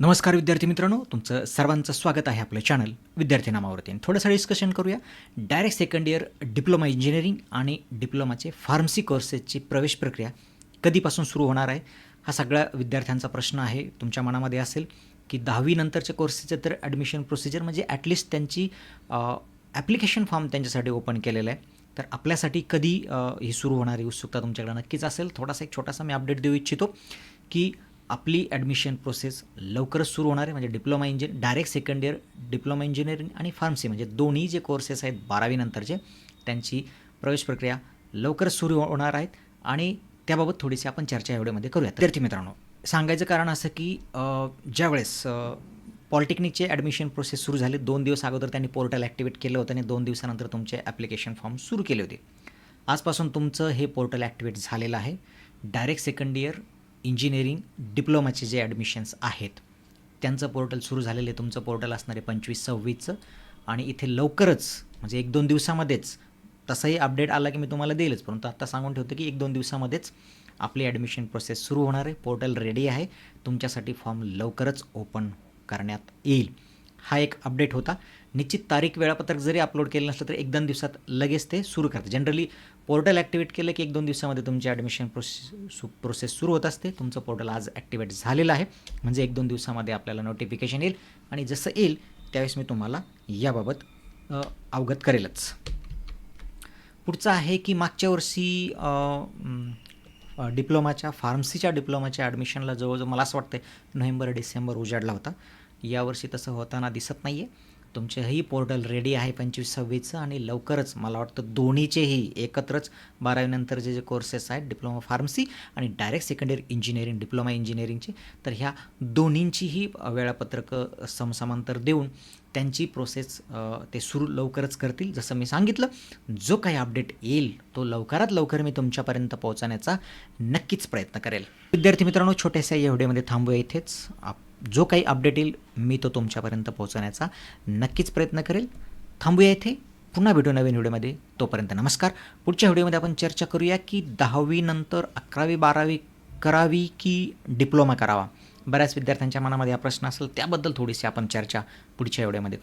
नमस्कार विद्यार्थी मित्रांनो तुमचं सर्वांचं स्वागत आहे आपलं चॅनल विद्यार्थी नामावरती. आणि थोडंसं डिस्कशन करूया. Direct second year diploma engineering आणि डिप्लोमाचे फार्मसी कोर्सेसची प्रवेश प्रक्रिया कधीपासून सुरू होणार आहे? हा सगळ्या विद्यार्थ्यांचा प्रश्न आहे. तुमच्या मनामध्ये असेल की दहावीनंतरच्या कोर्सेसचे तर ॲडमिशन प्रोसिजर म्हणजे ॲटलिस्ट त्यांची ॲप्लिकेशन फॉर्म त्यांच्यासाठी ओपन केलेला आहे. तर आपल्यासाठी कधी ही सुरू होणारी उत्सुकता तुमच्याकडे नक्कीच असेल. थोडासा एक छोटासा मी अपडेट देऊ इच्छितो की आपली ॲडमिशन प्रोसेस लवकरच सुरू होणार आहे. म्हणजे diploma engine direct second year diploma engineering आणि फार्मसी म्हणजे दोन्ही जे कोर्सेस आहेत बारावीनंतरचे त्यांची प्रवेश प्रक्रिया लवकरच सुरू होणार आहेत. आणि त्याबाबत थोडीशी आपण चर्चा एवढ्यामध्ये करूया विद्यार्थी मित्रांनो सांगायचं कारण असं की ज्यावेळेस पॉलिटेक्निकचे ॲडमिशन प्रोसेस सुरू झाले दोन दिवस अगोदर त्यांनी पोर्टल ॲक्टिवेट केलं होतं आणि दोन दिवसानंतर तुमचे ॲप्लिकेशन फॉर्म सुरू केले होते. आजपासून तुमचं हे पोर्टल ॲक्टिवेट झालेलं आहे. डायरेक्ट सेकंड इयर इंजिनिअरिंग डिप्लोमाचे जे ॲडमिशन्स आहेत त्यांचं पोर्टल सुरू झालेलं आहे. तुमचं पोर्टल असणार आहे पंचवीस सव्वीसचं आणि इथे लवकरच म्हणजे एक दोन दिवसामध्येच तसंही अपडेट आला की मी तुम्हाला देईलच. परंतु आत्ता सांगून ठेवतो की एक दोन दिवसामध्येच आपली ॲडमिशन प्रोसेस सुरू होणार आहे. पोर्टल रेडी आहे. तुमच्यासाठी फॉर्म लवकरच ओपन करण्यात येईल. हा एक अपडेट होता. निश्चित तारीख वेळापत्रक जरी अपलोड केलं नसलं तरी एक दोन दिवसात लगेच ते सुरू करते. जनरली पोर्टल ॲक्टिवेट केलं की एक दोन दिवसामध्ये तुमची ॲडमिशन प्रोसेस सु प्रोसेस सुरू होत असते. तुमचं पोर्टल आज ॲक्टिवेट झालेलं आहे. म्हणजे एक दोन दिवसामध्ये आपल्याला नोटिफिकेशन येईल. आणि जसं येईल त्यावेळेस मी तुम्हाला याबाबत अवगत करेलच. पुढचं आहे की मागच्या वर्षी डिप्लोमाच्या फार्मसीच्या डिप्लोमाच्या ॲडमिशनला जवळजवळ मला असं वाटतं नोव्हेंबर डिसेंबर उजाडला होता. यावर्षी तसं होताना दिसत नाही आहे तुमचंही पोर्टल रेडी आहे पंचवीस सव्वीसचं आणि लवकरच मला वाटतं दोन्हीचेही एकत्रच बारावीनंतरचे जे कोर्सेस आहेत डिप्लोमा फार्मसी आणि डायरेक्ट सेकंडरी इंजिनिअरिंग डिप्लोमा इंजिनिअरिंगचे तर ह्या दोन्हींचीही वेळापत्रकं समसमांतर देऊन त्यांची प्रोसेस ते सुरू लवकरच करतील. जसं मी सांगितलं जो काही अपडेट येईल तो लवकरात लवकर मी तुमच्यापर्यंत पोहोचवण्याचा नक्कीच प्रयत्न करेल. विद्यार्थी मित्रांनो छोट्याशा या व्हिडिओमध्ये थांबूया इथेच. आप- जो काही अपडेट येईल मी तो तुमच्यापर्यंत पोहोचवण्याचा नक्कीच प्रयत्न करेल. थांबूया इथे. पुन्हा भेटू नवीन व्हिडिओमध्ये. तोपर्यंत नमस्कार. पुढच्या व्हिडिओमध्ये आपण चर्चा करूया की दहावीनंतर अकरावी बारावी करावी की डिप्लोमा करावा? बऱ्याच विद्यार्थ्यांच्या मनामध्ये हा प्रश्न असेल. त्याबद्दल थोडीशी आपण चर्चा पुढच्या व्हिडिओमध्ये